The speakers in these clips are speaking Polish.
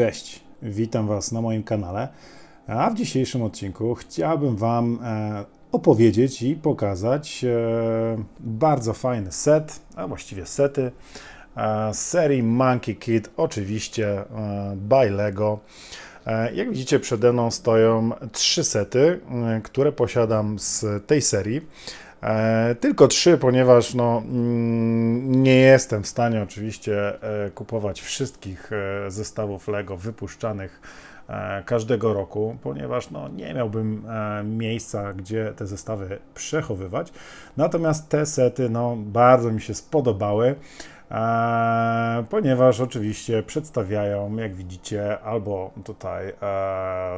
Cześć, witam Was na moim kanale. A w dzisiejszym odcinku chciałbym Wam e, opowiedzieć i pokazać e, bardzo fajny set, a właściwie sety e, z serii Monkey Kid, oczywiście e, by Lego. E, Jak widzicie, przede mną stoją trzy sety, e, które posiadam z tej serii. E, Tylko trzy, ponieważ no, mm, nie jestem w stanie oczywiście e, kupować wszystkich e, zestawów Lego wypuszczanych każdego roku, ponieważ no, nie miałbym miejsca, gdzie te zestawy przechowywać. Natomiast te sety no, bardzo mi się spodobały. Ponieważ oczywiście przedstawiają, jak widzicie, albo tutaj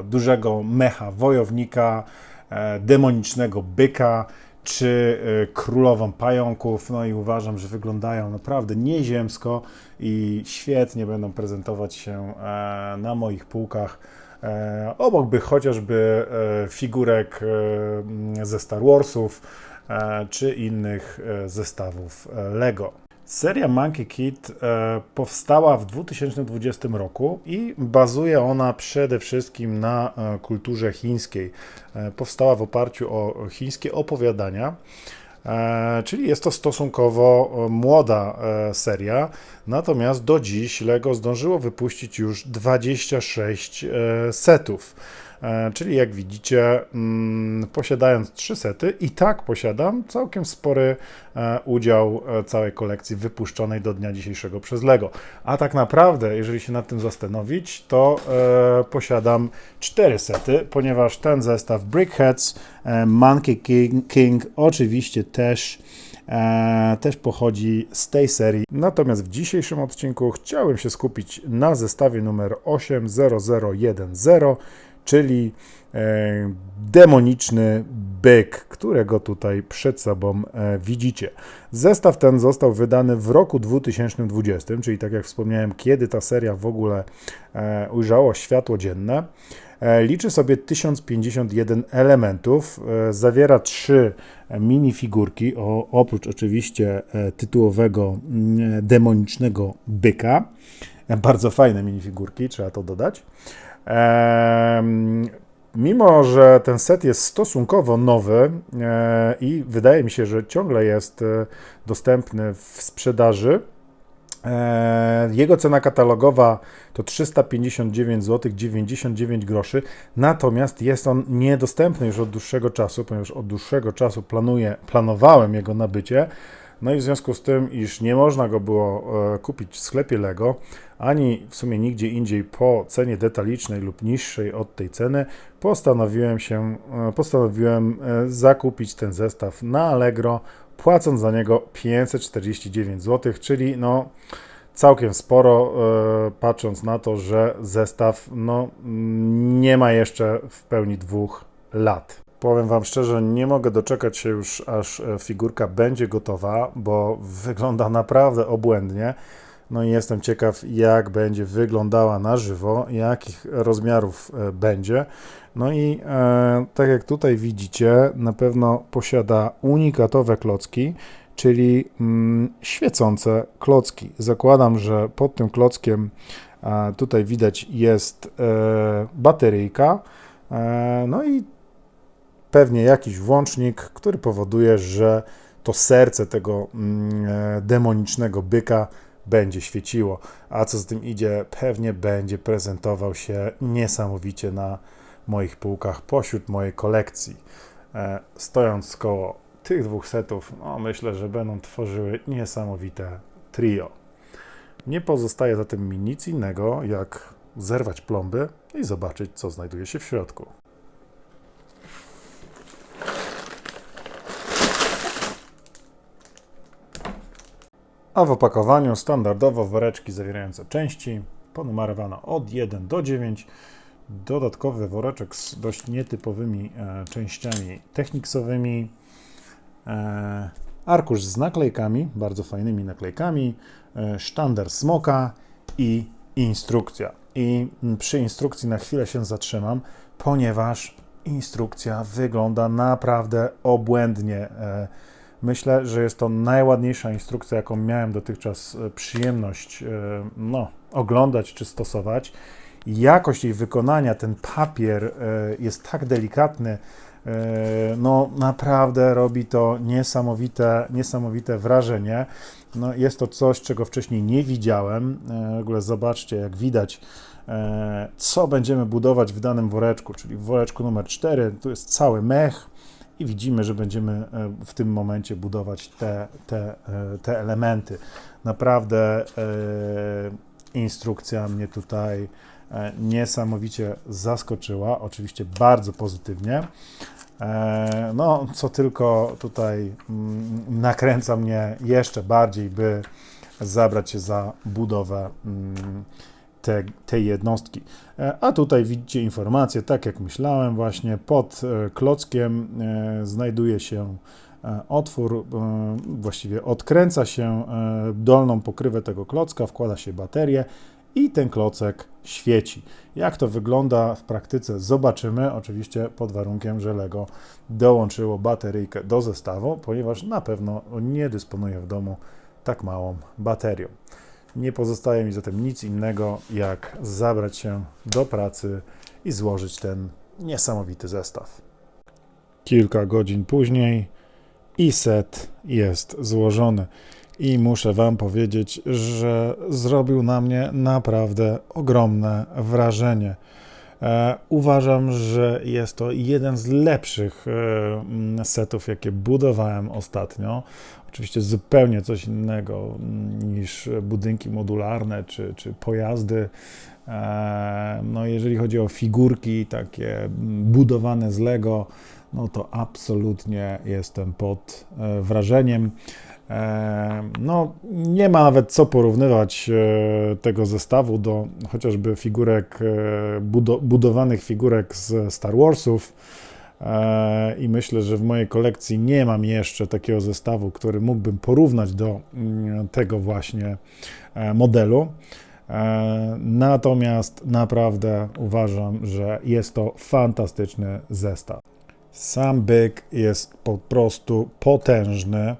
dużego mecha wojownika, demonicznego byka, czy e, królową pająków. No i uważam, że wyglądają naprawdę nieziemsko i świetnie będą prezentować się e, na moich półkach. E, obok by chociażby e, figurek ze Star Warsów czy innych zestawów Lego. Seria Monkey Kid e, powstała w 2020 roku i bazuje ona przede wszystkim na e, kulturze chińskiej. E, powstała w oparciu o chińskie opowiadania. Czyli jest to stosunkowo młoda seria, natomiast do dziś LEGO zdążyło wypuścić już 26 e, setów. E, Czyli jak widzicie, mm, posiadając trzy sety, i tak posiadam całkiem spory e, udział e, całej kolekcji wypuszczonej do dnia dzisiejszego przez LEGO. A tak naprawdę, jeżeli się nad tym zastanowić, to posiadam cztery sety, ponieważ ten zestaw Brickheads, Monkey King, King oczywiście też też pochodzi z tej serii. Natomiast w dzisiejszym odcinku chciałem się skupić na zestawie numer 80010, czyli e, demoniczny byk, którego tutaj przed sobą e, widzicie. Zestaw ten został wydany w roku 2020, czyli tak jak wspomniałem, kiedy ta seria w ogóle e, ujrzała światło dzienne. Liczy sobie 1051 elementów, zawiera trzy minifigurki, oprócz oczywiście tytułowego demonicznego byka. Bardzo fajne minifigurki, trzeba to dodać. Mimo, że ten set jest stosunkowo nowy e, i wydaje mi się, że ciągle jest e, dostępny w sprzedaży, e, jego cena katalogowa to 359 zł 99 groszy, natomiast jest on niedostępny już od dłuższego czasu, ponieważ od dłuższego czasu planuję, planowałem jego nabycie. No i w związku z tym, iż nie można go było e, kupić w sklepie Lego, ani w sumie nigdzie indziej po cenie detalicznej lub niższej od tej ceny, postanowiłem się, e, postanowiłem e, zakupić ten zestaw na Allegro, płacąc za niego 549 zł, czyli no całkiem sporo, patrząc na to, że zestaw no, nie ma jeszcze w pełni dwóch lat. Powiem Wam szczerze, nie mogę doczekać się już, aż e, figurka będzie gotowa, bo wygląda naprawdę obłędnie. No i jestem ciekaw, jak będzie wyglądała na żywo, jakich rozmiarów e, będzie. No i e, tak jak tutaj widzicie, na pewno posiada unikatowe klocki, czyli mm, świecące klocki. Zakładam, że pod tym klockiem e, tutaj widać jest e, bateryjka. E, no i pewnie jakiś włącznik, który powoduje, że to serce tego mm, e, demonicznego byka będzie świeciło. A co z tym idzie, pewnie będzie prezentował się niesamowicie na moich półkach pośród mojej kolekcji. E, Stojąc koło tych dwóch setów, no myślę, że będą tworzyły niesamowite trio. Nie pozostaje zatem mi nic innego, jak zerwać plomby i zobaczyć, co znajduje się w środku. A w opakowaniu standardowo woreczki zawierające części, ponumerowane od 1 do 9. Dodatkowy woreczek z dość nietypowymi e, częściami techniksowymi. E, arkusz z naklejkami, bardzo fajnymi naklejkami. E, sztander smoka i instrukcja. I przy instrukcji na chwilę się zatrzymam, ponieważ instrukcja wygląda naprawdę obłędnie. E, Myślę, że jest to najładniejsza instrukcja, jaką miałem dotychczas e, przyjemność e, no, oglądać czy stosować. jakość jej wykonania, ten papier e, jest tak delikatny, no naprawdę robi to niesamowite, niesamowite wrażenie. No, jest to coś, czego wcześniej nie widziałem. W ogóle zobaczcie, jak widać, co będziemy budować w danym woreczku, czyli w woreczku numer 4. Tu jest cały mech i widzimy, że będziemy e, w tym momencie budować te, te, e, te elementy. Naprawdę e, instrukcja mnie tutaj niesamowicie zaskoczyła, oczywiście bardzo pozytywnie. No, co tylko tutaj mm, nakręca mnie jeszcze bardziej, by zabrać się za budowę mm, te, tej jednostki. E, A tutaj widzicie informację, tak jak myślałem, właśnie pod e, klockiem e, znajduje się otwór, właściwie odkręca się dolną pokrywę tego klocka, wkłada się baterię i ten klocek świeci. Jak to wygląda w praktyce, zobaczymy, oczywiście pod warunkiem, że Lego dołączyło bateryjkę do zestawu, ponieważ na pewno nie dysponuję w domu tak małą baterią. Nie pozostaje mi zatem nic innego, jak zabrać się do pracy i złożyć ten niesamowity zestaw. Kilka godzin później i set jest złożony. I muszę Wam powiedzieć, że zrobił na mnie naprawdę ogromne wrażenie. E, uważam, że jest to jeden z lepszych e, setów, jakie budowałem ostatnio. Oczywiście zupełnie coś innego niż budynki modularne czy, czy pojazdy. E, No, jeżeli chodzi o figurki takie budowane z Lego, no to absolutnie jestem pod wrażeniem. E, No, nie ma nawet co porównywać e, tego zestawu do chociażby figurek, e, budo, budowanych figurek z Star Warsów. I myślę, że w mojej kolekcji nie mam jeszcze takiego zestawu, który mógłbym porównać do mm, tego właśnie modelu. Natomiast naprawdę uważam, że jest to fantastyczny zestaw. Sam byk jest po prostu potężny.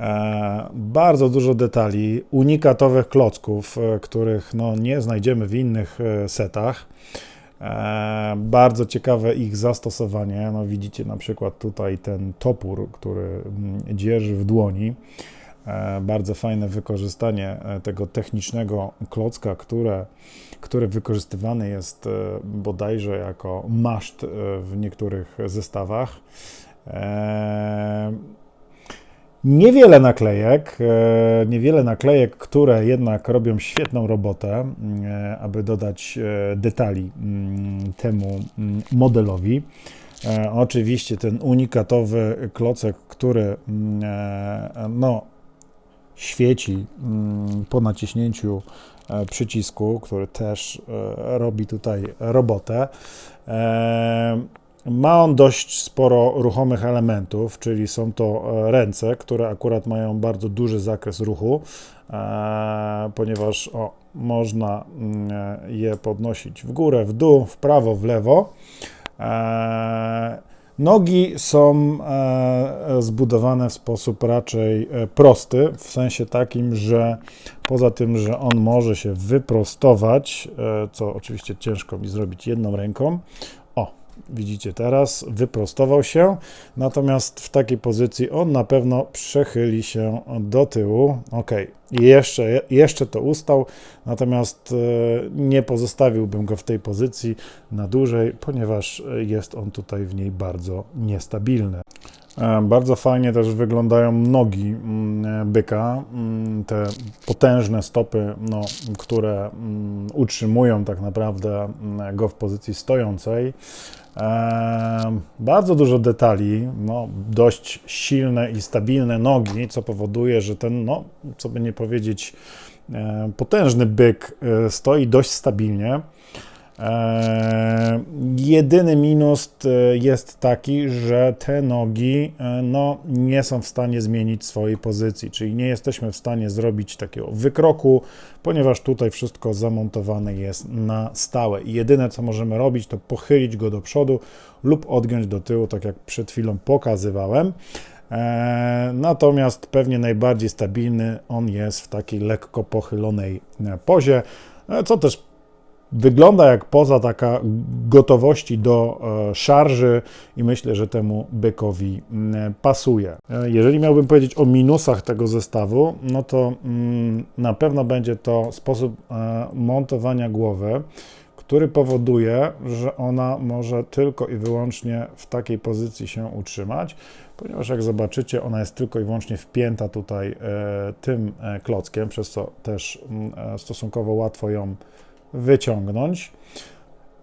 E, bardzo dużo detali, unikatowych klocków, e, których no, nie znajdziemy w innych e, setach. Bardzo ciekawe ich zastosowanie. No, widzicie na przykład tutaj ten topór, który mm, dzierży w dłoni. Bardzo fajne wykorzystanie tego technicznego klocka, które, który wykorzystywany jest bodajże jako maszt w niektórych zestawach. Niewiele naklejek, e, niewiele naklejek, które jednak robią świetną robotę, e, aby dodać e, detali mm, temu mm, modelowi. Oczywiście ten unikatowy klocek, który mm, no, świeci mm, po naciśnięciu przycisku, który też robi tutaj robotę. Ma on dość sporo ruchomych elementów, czyli są to e, ręce, które akurat mają bardzo duży zakres ruchu, e, ponieważ o, można mm, e, je podnosić w górę, w dół, w prawo, w lewo. Nogi są zbudowane w sposób raczej prosty, w sensie takim, że poza tym, że on może się wyprostować, co oczywiście ciężko mi zrobić jedną ręką. Widzicie teraz, wyprostował się, natomiast w takiej pozycji on na pewno przechyli się do tyłu. Ok, jeszcze, jeszcze to ustał, natomiast e, nie pozostawiłbym go w tej pozycji na dłużej, ponieważ jest on tutaj w niej bardzo niestabilny. E, Bardzo fajnie też wyglądają nogi mm, byka, mm, te potężne stopy, no, które mm, utrzymują tak naprawdę go w pozycji stojącej. E, Bardzo dużo detali, no, dość silne i stabilne nogi, co powoduje, że ten, no, co by nie powiedzieć, e, potężny byk e, stoi dość stabilnie. E, jedyny minus e, jest taki, że te nogi e, no, nie są w stanie zmienić swojej pozycji, czyli nie jesteśmy w stanie zrobić takiego wykroku, ponieważ tutaj wszystko zamontowane jest na stałe. I jedyne co możemy robić, to pochylić go do przodu lub odgiąć do tyłu, tak jak przed chwilą pokazywałem. E, Natomiast pewnie najbardziej stabilny on jest w takiej lekko pochylonej e, pozie, co też wygląda jak poza taka gotowości do e, szarży i myślę, że temu bykowi mm, pasuje. E, Jeżeli miałbym powiedzieć o minusach tego zestawu, no to mm, na pewno będzie to sposób e, montowania głowy, który powoduje, że ona może tylko i wyłącznie w takiej pozycji się utrzymać, ponieważ jak zobaczycie, ona jest tylko i wyłącznie wpięta tutaj tym klockiem, przez co też mm, stosunkowo łatwo ją wyciągnąć.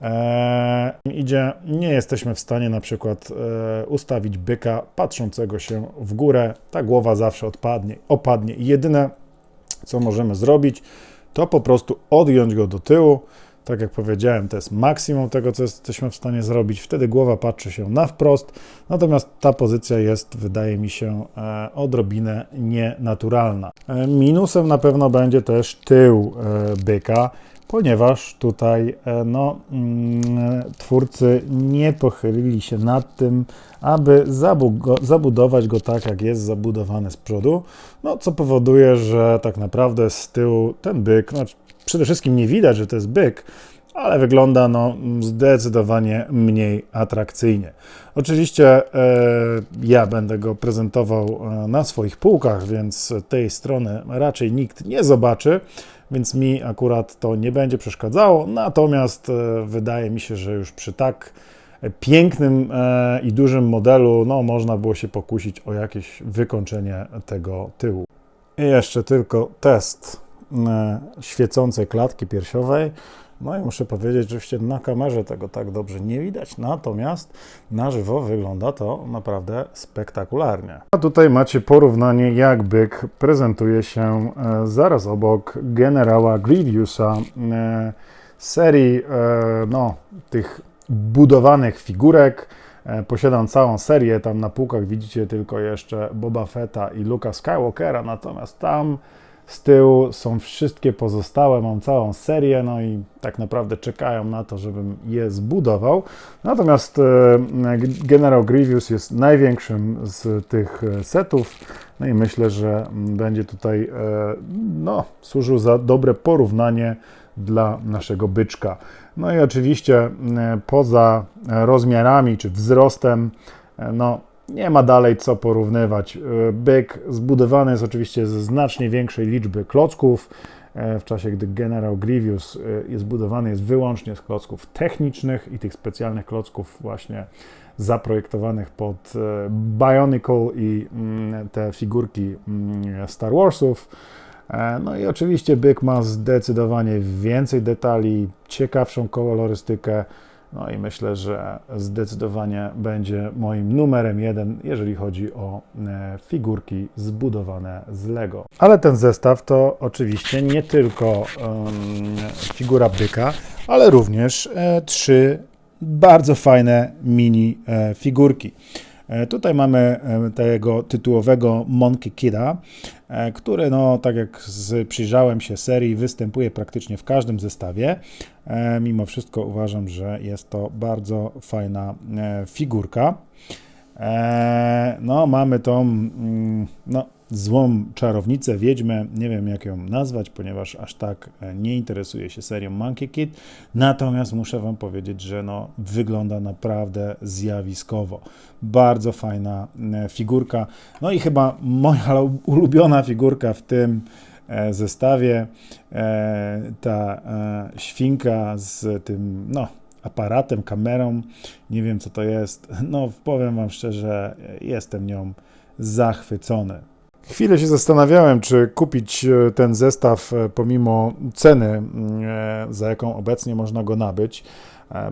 E, idzie, nie jesteśmy w stanie na przykład e, ustawić byka patrzącego się w górę. Ta głowa zawsze odpadnie, opadnie. Jedyne, co możemy zrobić, to po prostu odjąć go do tyłu. Tak jak powiedziałem, to jest maksimum tego, co jesteśmy w stanie zrobić. Wtedy głowa patrzy się na wprost, natomiast ta pozycja jest, wydaje mi się, e, odrobinę nienaturalna. E, Minusem na pewno będzie też tył e, byka, ponieważ tutaj no, mm, twórcy nie pochylili się nad tym, aby zabudować go tak, jak jest zabudowany z przodu, no, co powoduje, że tak naprawdę z tyłu ten byk, no, przede wszystkim nie widać, że to jest byk, ale wygląda no, zdecydowanie mniej atrakcyjnie. Oczywiście e, ja będę go prezentował e, na swoich półkach, więc tej strony raczej nikt nie zobaczy, więc mi akurat to nie będzie przeszkadzało. Natomiast e, wydaje mi się, że już przy tak pięknym e, i dużym modelu no, można było się pokusić o jakieś wykończenie tego tyłu. I jeszcze tylko test e, świecącej klatki piersiowej. No i muszę powiedzieć, oczywiście na kamerze tego tak dobrze nie widać, natomiast na żywo wygląda to naprawdę spektakularnie. A tutaj macie porównanie, jak byk prezentuje się e, zaraz obok generała Grievousa e, serii no, tych budowanych figurek. Posiadam całą serię, tam na półkach widzicie tylko jeszcze Boba Fetta i Luka Skywalkera, natomiast tam z tyłu są wszystkie pozostałe, mam całą serię, no i tak naprawdę czekają na to, żebym je zbudował. Natomiast e, General Grievous jest największym z tych e, setów, no i myślę, że będzie tutaj e, no, służył za dobre porównanie dla naszego byczka. No i oczywiście poza rozmiarami czy wzrostem, no nie ma dalej co porównywać. E, Byk zbudowany jest oczywiście ze znacznie większej liczby klocków, e, w czasie gdy General Grievous e, jest budowany jest wyłącznie z klocków technicznych i tych specjalnych klocków właśnie zaprojektowanych pod Bionicle i mm, te figurki mm, Star Warsów. No i oczywiście byk ma zdecydowanie więcej detali, ciekawszą kolorystykę. No i myślę, że zdecydowanie będzie moim numerem jeden, jeżeli chodzi o e, figurki zbudowane z Lego. Ale ten zestaw to oczywiście nie tylko em, figura byka, ale również e, trzy bardzo fajne mini e, figurki. E, Tutaj mamy e, tego tytułowego Monkey Kida, e, który, no, tak jak z, przyjrzałem się serii, występuje praktycznie w każdym zestawie. Mimo wszystko uważam, że jest to bardzo fajna figurka. E, No, mamy tą mm, no, złą czarownicę, wiedźmę, nie wiem jak ją nazwać, ponieważ aż tak e, nie interesuję się serią Monkey Kid, natomiast muszę Wam powiedzieć, że no, wygląda naprawdę zjawiskowo. Bardzo fajna e, figurka, no i chyba moja ulubiona figurka w tym e, zestawie, ta świnka z tym, no, aparatem, kamerą, nie wiem co to jest, no powiem Wam szczerze, jestem nią zachwycony. Chwilę się zastanawiałem, czy kupić e, ten zestaw e, pomimo ceny, e, za jaką obecnie można go nabyć,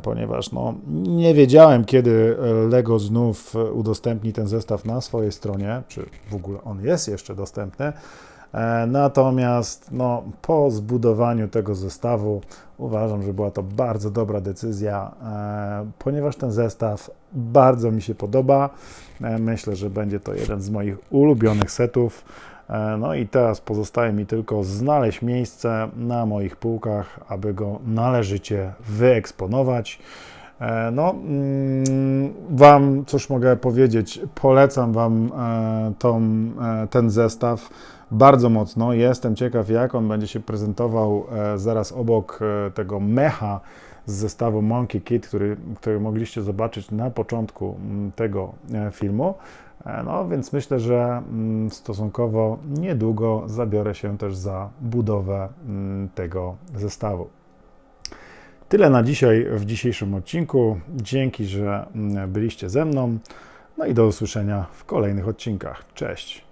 ponieważ no, nie wiedziałem, kiedy Lego znów udostępni ten zestaw na swojej stronie, czy w ogóle on jest jeszcze dostępny. E, Natomiast no, po zbudowaniu tego zestawu uważam, że była to bardzo dobra decyzja, e, ponieważ ten zestaw bardzo mi się podoba. E, Myślę, że będzie to jeden z moich ulubionych setów. No i teraz pozostaje mi tylko znaleźć miejsce na moich półkach, aby go należycie wyeksponować. No, mm, Wam, cóż mogę powiedzieć, polecam Wam tą, ten zestaw, bardzo mocno. Jestem ciekaw, jak on będzie się prezentował e, zaraz obok e, tego mecha z zestawu Monkey Kid, który, który mogliście zobaczyć na początku mm, tego e, filmu. No więc myślę, że mm, stosunkowo niedługo zabiorę się też za budowę mm, tego zestawu. Tyle na dzisiaj w dzisiejszym odcinku. Dzięki, że byliście ze mną. No i do usłyszenia w kolejnych odcinkach. Cześć.